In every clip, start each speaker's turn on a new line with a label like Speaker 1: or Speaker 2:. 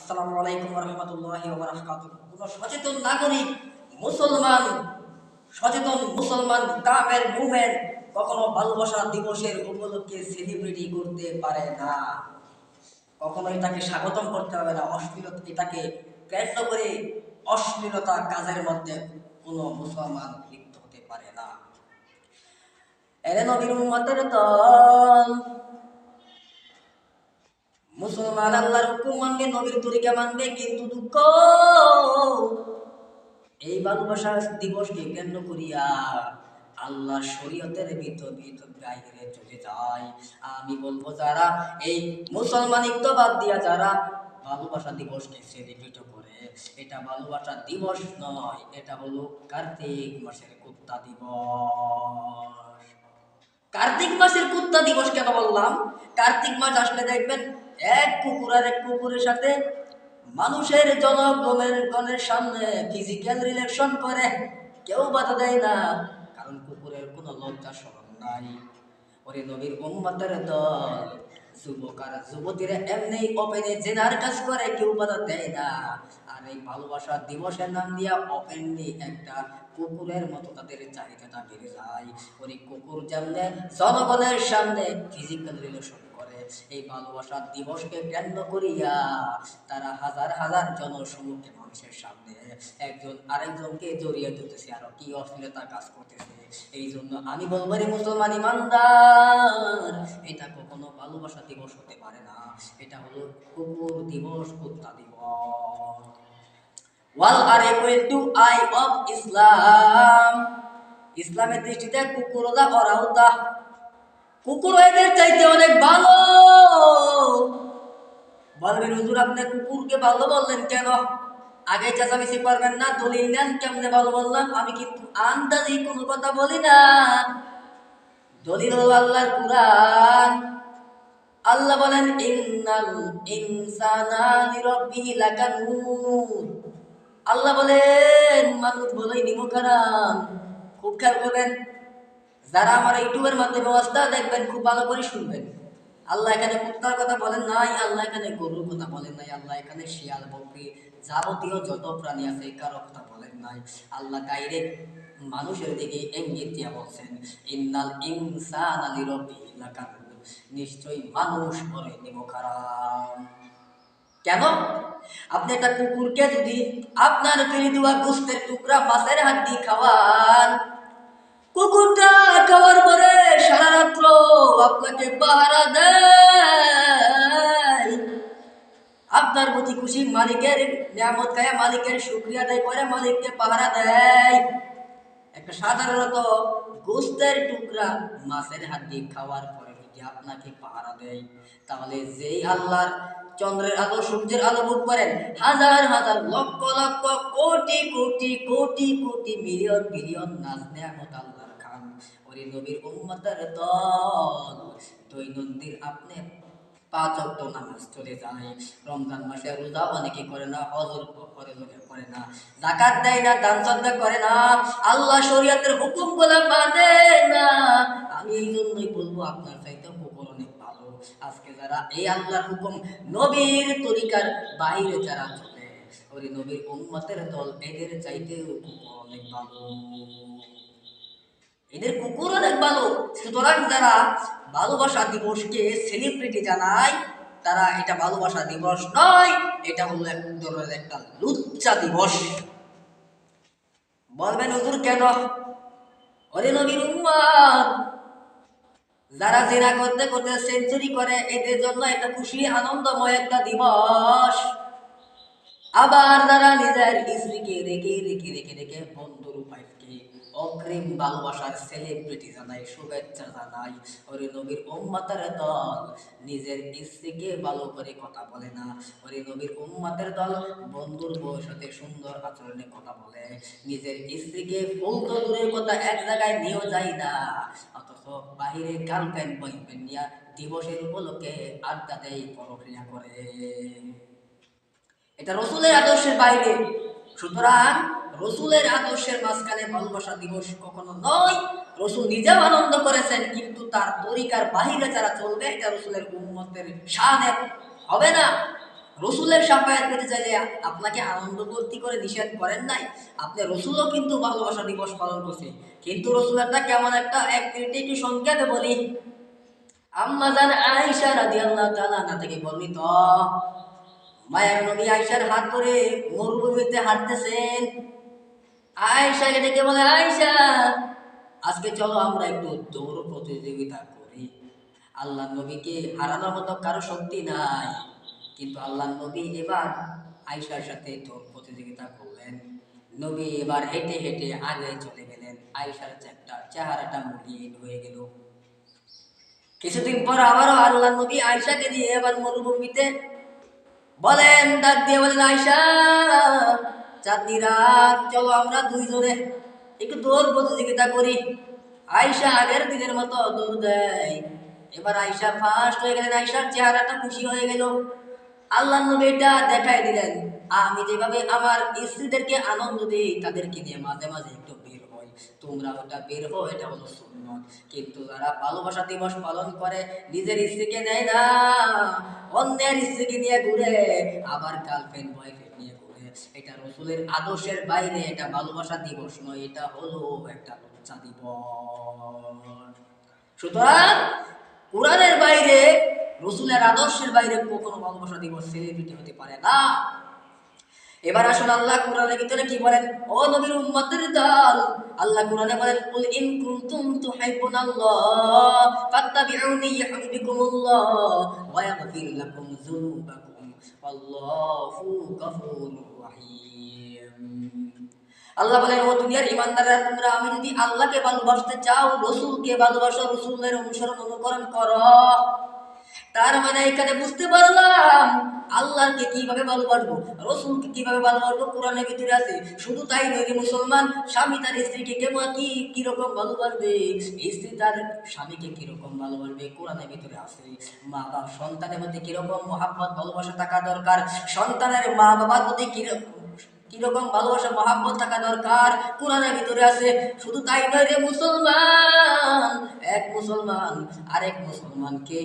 Speaker 1: আসসালামু আলাইকুম রহমতুল্লাহ কোন সচেতন নাগরিক, মুসলমান, সচেতন মুসলমান কামের মুমেন কখনো ভালোবাসা দিবসের উপলক্ষে সেলিব্রিটি করতে পারে না। কখনো এটাকে স্বাগতম করতে হবে না, অশ্লীলতা এটাকে কেন্দ্র করে অশ্লীলতা কাজের মধ্যে কোনো মুসলমান লিপ্ত হতে পারে না। এরে নবীর উম্মতের দল মুসলমান আল্লাহর হুকুম মানবে, নবীর তরিকা মানবে, কিন্তু দুঃখ। এই ভালোবাসা দিবসকে কেন্দ্র করিয়া আল্লাহ শরীয়তের বাইরে চলে যায়। আমি বলব, যারা এই মুসলমানিত্ব বাদ দিয়া যারা ভালোবাসা দিবসকে সেলিব্রেট করে, এটা ভালোবাসা দিবস নয়, এটা হলো কার্তিক মাসের কুত্তা দিবস। কার্তিক মাসের কুত্তা দিবস কেন বললাম? কার্তিক মাস আসলে দেখবেন এক কুকুর আর এক কুকুরের সাথে মানুষের জনগণের গণের সামনে ফিজিক্যাল রিলেকশন করে। কেউ বাধা দেয় না, কারণ কুকুরের কোনো লজ্জা স্মরণ নাই। ওরে নবীর উম্মতের দল, যুবক আর যুবতীরা এমনি ওপেনে জেনার কাজ করে, কেউ বাধা দেয় না। আর এই ভালোবাসা দিবসের নাম দিয়া ওপেনলি একটা কুকুরের মতো তাদের চাহিদাটা বেড়ে যায়। ওই কুকুর যেমনে জনগণের সামনে ফিজিক্যাল রিলেশন করে, এই ভালোবাসা দিবসকে কেন্দ্র করিয়া তারা হাজার হাজার জনসমুখে মানুষের সামনে একজন আরেকজনকে জড়িয়ে তুলতেছে আরও কি অশ্লীলতা কাজ করতেছে। এই জন্য আমি বলব মুসলমান ইমানদার, এটা কখনো ভালোবাসা দিবস হতে পারে না। এটা হলো কুকুর দিবস, কুত্তা দিবস। ওয়াল আর equal to eye of Islam. ইসলামের দৃষ্টিতে কুকুর দা ওরাও দা কুকুর এদের চাইতে অনেক ভালো। বলবেন, হুজুর, আপনি কুকুরকে ভালো বললেন কেন? আগে চেঁচামেচি পারবেন না, দলিল নেন কেমনে ভালো বললাম। আমি কিন্তু আন্দাজি কোনো কথা বলি না। দলিল হলো আল্লাহর কুরআন। আল্লাহ বলেন, ইন্নাল ইনসানা লিরাব্বিহি লাকানুর। আল্লাহ বলেন মানুষ বলেই নিমখারাম খুব খেয়াল করবেন, যারা আমার ইউটিউবের মাধ্যমে অবস্থা দেখবেন, খুব ভালো করে শুনবেন। আল্লাহ এখানে কুত্তার কথা বলেন নাই, আল্লাহ এখানে গরুর কথা বলেন নাই, আল্লাহ এখানে শিয়াল, বকরি যাবতীয় যত প্রাণী আছে, কারও কথা বলেন নাই। আল্লাহ ডাইরেক্ট মানুষের দিকে ইঙ্গিত বলছেন, ইন্নাল ইনসান আলী রব্বি নিশ্চয়ই মানুষ বলে নিমখারাম কেন? আপনি একটা কুকুরকে যদি আপনার তৈরি দেওয়া গোস্তের টুকরা মাছের হাড্ডি খাওয়ান, কুকুরটা খাওয়ার পরে সারা রাত্র আপনাকে পাহারা দেয়। আপনার প্রতি খুশি মালিকের নিয়ামত খায় মালিকের শুক্রিয়া আদায় করে মালিককে পাহারা দেয়। একটা সাধারণত গোস্তের টুকরা মাছের হাত হাড্ডি খাওয়ার পরে যদি আপনাকে পাহারা দেয়, তাহলে যেই আল্লাহর চন্দ্রের আলো, সূর্যের আলো ভোগ করেন। হাজার হাজার লক্ষ লক্ষ কোটি কোটি কোটি কোটি মিলিয়ন মিলিয়ন নাচ নেয়ামত আল্লাহর খান। ওরে নবীর উম্মতের দল, দৈনন্দিন আপনি পাঁচ অক্ট নামাজ চলে যায়। রমজান মাসে রোজা অনেকে করে না, হজর করে লোকে করে না। জাকাত দেয় না, দান সদ্গা করে না। আল্লাহ শরিয়াতের হুকুমগুলা না। আমি এই জন্যই বলব, আপনার চাইতে কুকুর অনেক ভালো আজকে যারা এই আল্লাহর হুকুম নবীর তরিকার বাইরে যারা চলে ওই নবীর উম্মতের দল এদের কুকুর অনেক ভালো। এদের কুকুর অনেক ভালো। সুতরাং যারা ভালোবাসা দিবসকে সেলিব্রিটি জানায়, তারা এটা ভালোবাসা দিবস নয়, এটা হলো এক ধরনের একটা লুচ্চা দিবস। বলবেন হুজুর কেন? ওরে নবীর যারা জেনা করতে করতে সেঞ্চুরি করে, এদের জন্য এটা খুশি, আনন্দময় একটা দিবস। আবার যারা নিজের স্ত্রীকে রেখে রেখে রেখে রেখে বন্ধুর উপায়কে অগ্রিম ভালোবাসার সেলিব্রিটি জানাই, শুভেচ্ছা জানাই, ওরে নবীর উম্মাতের দল। নিজের স্ত্রীকে ভালো করে কথা বলে না, ওরে নবীর উম্মাতের দল বন্ধুর সাথে সুন্দর আচরণে কথা বলে। নিজের স্ত্রীকে ফুল তো দূরের কথা এক জায়গায় নিয়েও যায় না বাহিরে গার্লফ্রেন্ড বয়ফ্রেন্ড নিয়ে দিবসের উপলক্ষে আড্ডা দেয় পরক্রিয়া করে। এটা রসুলের আদর্শের বাইরে। সুতরাং রসুলের আদর্শের মাঝখানে ভালোবাসা দিবস কখনো নয়। রসুল নিজেও আনন্দ করেছেন, কিন্তু তার তরিকার বাহিরে যারা চলবে, এটা রসুলের উন্মতের সানে হবে না। রসুলের সাফায়াত পেতে চাইলে আপনাকে আনন্দ ভর্তি করে নিষেধ করেন নাই। আপনি রসুলও কিন্তু ভালোবাসা দিবস পালন করছে কিন্তু রসুলেরটা কেমন একটা এক মিনিটে একটু সংক্ষেপে বলি। আম্মা জান আয়েশা রাদিয়াল্লাহু তাআলা না থেকে বর্ণিত, মায়ের নবী আয়েশার হাত ধরে মরুভূমিতে হাঁটতেছেন। আয়েশাকে ডেকে বলে, আয়েশা, আজকে চলো আমরা একটু দৌড় প্রতিযোগিতা করি। আল্লাহ নবীকে হারানোর মতো কারও শক্তি নাই। আল্লাহ নবী এবার আয়েশার সাথে দৌড় প্রতিযোগিতা করলেন। নবী এবার হেঁটে হেঁটে আগে চলে গেলেন। আয়েশার একটা চেহারাটা মলিন হয়ে গেল। কিছুদিন পর আবারও আল্লাহ নবী আয়েশাকে নিয়ে এবার মরুভূমিতে বলেন, ডাক দিয়ে বলেন আয়সা চাঁদনি রাত, চলো আমরা দুইজনে একটু দৌড় প্রতিযোগিতা করি। আয়সা আগের দিনের মতো দৌড় দেয়। এবার আয়সা ফার্স্ট হয়ে গেলেন। আয়সার চেহারাটা খুশি হয়ে গেল। আল্লাহ নবী এটা দেখাই দিলেন। আমি যেভাবে আমার স্ত্রীদেরকে আনন্দ দিই, তাদেরকে নিয়ে মাঝে মাঝে একটু বের হই। তোমরা ওটা বের হো এটা হলো সুন্নত। কিন্তু যারা ভালোবাসা দিবস পালন করে, নিজের স্ত্রীকে নেয় না, অন্যের স্ত্রীকে নিয়ে ঘুরে, আবার গার্লফ্রেন্ড বয়ফ্রেন্ড নিয়ে ঘুরে। এটা রসুলের আদর্শের বাইরে, এটা ভালোবাসা দিবস নয়, এটা হলো একটা লজ্জা দিবস। সুতরাং, কোরআনের বাইরে রসুলের আদর্শের বাইরে কখনো ভালোবাসা দিবস সেলিব্রিটি হতে পারে না। এবার আসুন আল্লাহ কোরআনের ভিতরে কি বলেন? ও নবীর উম্মতের দল, আল্লাহ কোরআনে বলেন, কুল ইন কুনতুম তুহিব্বুনাল্লাহ, ফাত্তাবিউনি ইউহিব্বুকুমুল্লাহ, ওয়া ইয়াগফির লাকুম যুনুবাকুম আল্লাহু গফুরুর রহিম। আল্লাহ বলেন, ও দুনিয়ার ইমানদাররা তোমরা আমি যদি আল্লাহকে ভালোবাসতে চাও, রসুলকে ভালোবাসো, রসুলের অনুসরণ অনুকরণ করো। তার মানে এখানে বুঝতে পারলাম আল্লাহকে কীভাবে ভালোবাসবো, রসুলকে কীভাবে ভালোবাসবো, কোরআনের ভিতরে আছে। শুধু তাই নয় যে মুসলমান স্বামী তার স্ত্রীকে কেমন কি, কীরকম ভালোবাসবে? স্ত্রী তার স্বামীকে কীরকম ভালোবাসবে? কোরআনের ভিতরে আছে। মা বাপ সন্তানের মধ্যে কীরকম মহাব্বত, ভালোবাসা থাকা দরকার? সন্তানের মা বাবার প্রতি কীরকম কীরকম ভালোবাসা, মহাব্বত থাকা দরকার? কোরআনের ভিতরে আছে। শুধু তাই নয় রে মুসলমান, এক মুসলমান, আরেক মুসলমানকে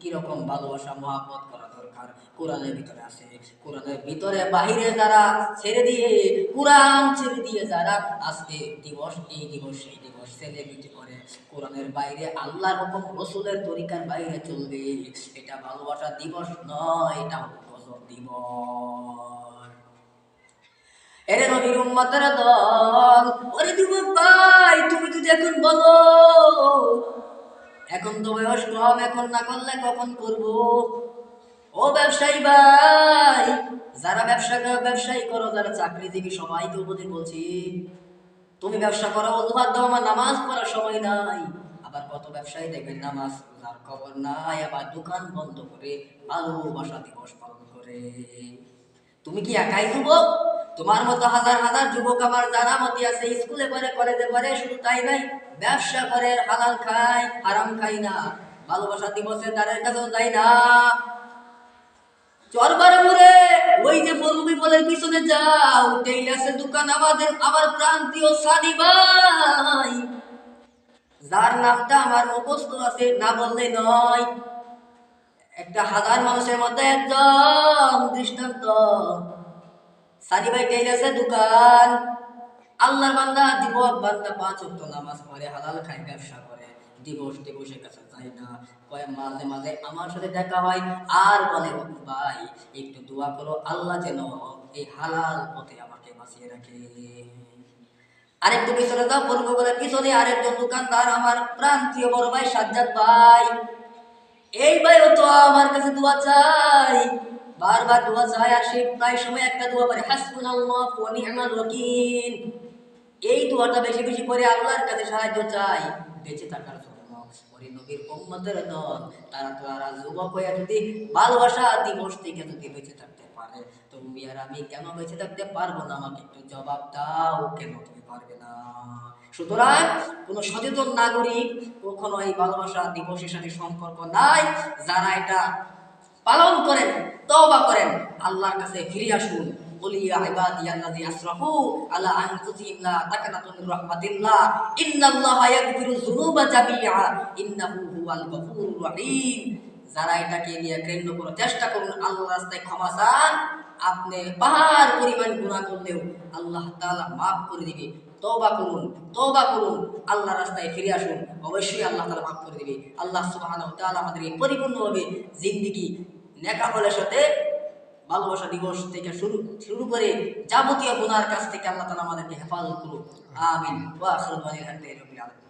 Speaker 1: কীরকম ভালোবাসা, মহাব্বত করা দরকার? কোরআনের ভিতরে আছে, কোরআনের ভিতরে বাহিরে যারা ছেড়ে দিয়ে, কোরআন ছেড়ে দিয়ে যারা আজকে দিবস এই দিবস সেই দিবস সেলিব্রিটি করে, কোরআনের বাইরে আল্লাহর হুকুম, রসুলের তরিকার বাইরে চলবে। এটা ভালোবাসা দিবস নয়, এটা গজব দিবস এরে নবীর উম্মতের দল এখন তো বয়স কম, এখন না করলে কখন করব? ও ব্যবসায়ী ভাই, যারা ব্যবসা ব্যবসায়ী করো, যারা চাকরিজীবী, সবাইকে উপদেশ বলছি। তুমি ব্যবসা করো অজুহাত দাও, আমার নামাজ পড়ার সময় নাই। আবার কত ব্যবসায়ী দেখবেন, নামাজ রোজার খবর নাই, আবার দোকান বন্ধ করে, ভালোবাসা দিবস পালন করে। তুমি কি একাই যুবক? তোমার মতো হাজার হাজার যুবক আমার জানা মতি আছে, স্কুলে পড়ে, কলেজে পড়ে, শুধু তাই নাই ব্যবসা করে হালাল খাই, হারাম খাই না। ভালোবাসা দিবসে তাদের কাছেও যাই না। চরবার মুরে ওই যে বলবি বলের পিছনে যাও টেইলার্সের দোকান আমাদের, আমার প্রান্তীয় সাদি ভাই। যার নামটা আমার মুখস্থ আছে, না বললে নয়। একটা হাজার মানুষের মধ্যে একজন দৃষ্টান্ত। সাদি ভাই টেইলার্সের দোকান। আল্লাহর বান্দা দিবস বান্দা পাঁচ ওয়াক্ত নামাজ পড়ে, হালাল খায়, ব্যবসা করে। দিবস দিবসের কাছে যায় না। কয় মাঝে মাঝে আমার সাথে দেখা হয়, আর বলে ভাই, একটু দোয়া করো, আল্লাহ যেন এই হালাল পথে আমাকে বাঁচিয়ে রাখে। আরেকটু পিছনে পূর্ব বলে পিছনে আরেকজন দোকানদার আমার বড় ভাই সাজ্জাদ ভাই। এই তো আমার কাছে দোয়া চাই। বারবার দোয়া চাই আর সে প্রায় সময় একটা দোয়া করে নি'মাল ওয়াকিল। এই দোয়াটা বেশি বেশি করে আল্লাহর কাছে সাহায্য চাই। বেঁচে থাকার জন্য, ওরে নবীর উম্মতের দল, তারা তো আর যুবক হয়ে যদি ভালোবাসা দিবস থেকে যদি বেঁচে থাকতে পারে তুমি আর আমি কেন বেঁচে থাকতে পারব না? আমাকে একটু জবাব দাও, কেন তুমি পারবে না? সুতরাং কোন সচেতন নাগরিক কখনো এই ভালোবাসা দিবসের সাথে সম্পর্ক নাই। যারা এটা পালন করেন, তওবা করেন, আল্লাহর কাছে ফিরে আসুন। যারা এটাকে চেষ্টা করুন আল্লাহ রাস্তায় ক্ষমা চান। আপনি পরিমাণ করলেও আল্লাহ তাআলা মাফ করে দিবে। তওবা করুন তওবা করুন আল্লাহ রাস্তায় ফিরে আসুন। অবশ্যই আল্লাহ তাআলা মাফ করে দিবে। আল্লাহ আমাদেরকে পরিপূর্ণভাবে জিন্দেগি, নেকামলের সাথে ভালোবাসা দিবস থেকে শুরু শুরু করে যাবতীয় গুনার কাছ থেকে আল্লাহ তালা আমাদেরকে হেফাজত করুক। আমিন। ওয়া আখিরু দাওয়ানা আলহামদুলিল্লাহি